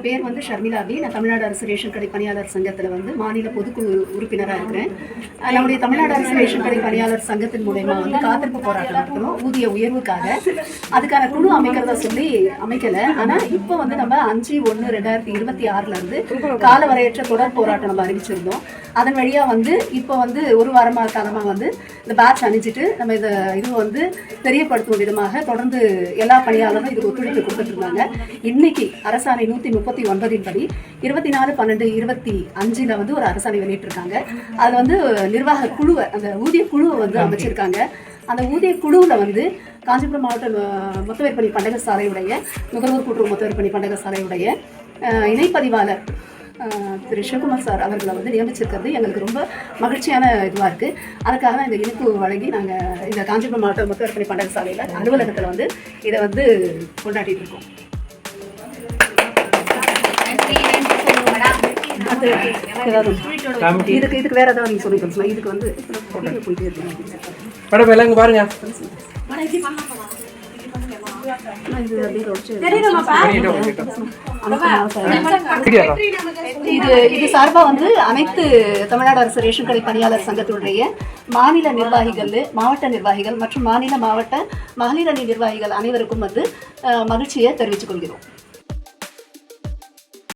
என் பேர் வந்து ஷர்மிளாபி நான் தமிழ்நாடு அரசு ரேஷன் கடை பணியாளர் சங்கத்தில் வந்து மாநில பொதுக்குழு உறுப்பினராக இருக்கிறேன். நம்முடைய தமிழ்நாடு அரசு ரேஷன் கடை பணியாளர் சங்கத்தின் மூலயமா வந்து காத்திருப்பு போராட்டம் நடத்தணும் ஊதிய உயர்வுக்காக. அதுக்கான குழு அமைக்கிறதா சொல்லி அமைக்கல. ஆனால் இப்போ வந்து நம்ம அஞ்சு ஒன்று ரெண்டாயிரத்தி இருபத்தி ஆறுல இருந்து காலவரையற்ற தொடர் போராட்டம் நம்ம அறிவிச்சிருந்தோம். அதன் வழியா வந்து இப்போ வந்து ஒரு வாரமாக காலமாக வந்து இந்த பேட்ச் அணிஞ்சிட்டு நம்ம இதை இது வந்து தெரியப்படுத்தும் விதமாக தொடர்ந்து எல்லா பணியாளரும் இதுக்கு ஒத்துழைப்பு கொடுத்துட்டு இருந்தாங்க இன்னைக்கு அரசாணை நூற்றி முப்பத்தி ஒன்பதின் படி இருபத்தி நாலு பன்னெண்டு இருபத்தி அஞ்சில் வந்து ஒரு அரசாணை வெளியிட்டிருக்காங்க. அது வந்து நிர்வாக குழுவை அந்த ஊதிய குழுவை வந்து அமைச்சிருக்காங்க. அந்த ஊதிய குழுவில் வந்து காஞ்சிபுரம் மாவட்ட மொத்த விற்பனை பண்டக சாலையுடைய நுகர்வோர் கூட்டுறவு மொத்த விற்பனை பண்டக சாலையுடைய இணைப்பதிவாளர் திரு சிவகுமார் சார் அவர்களை வந்து நியமிச்சிருக்கிறது. எங்களுக்கு ரொம்ப மகிழ்ச்சியான இதுவாக இருக்குது அதுக்காக இந்த இனிப்பு வழங்கி நாங்கள் இந்த காஞ்சிபுரம் மாவட்ட மொத்த விற்பனை பண்டக சாலையில் அலுவலகத்தில் வந்து இதை வந்து கொண்டாடிட்டு இருக்கோம். அது ஏதாவது இதுக்கு இதுக்கு வேற ஏதாவது நீங்கள் சொல்லி சொல்லலாம் இதுக்கு வந்து போயிட்டே இருக்கீங்க மேடம் எல்லாம் இங்க பாருங்க. இது சார்பாக வந்து அனைத்து தமிழ்நாடு அரசு ரேஷன் கடை பணியாளர் சங்கத்தினுடைய மாநில நிர்வாகிகள் மாவட்ட நிர்வாகிகள் மற்றும் மாநில மாவட்ட மகளிர் அணி நிர்வாகிகள் அனைவருக்கும் வந்து மகிழ்ச்சியை தெரிவித்துக் கொள்கிறோம்.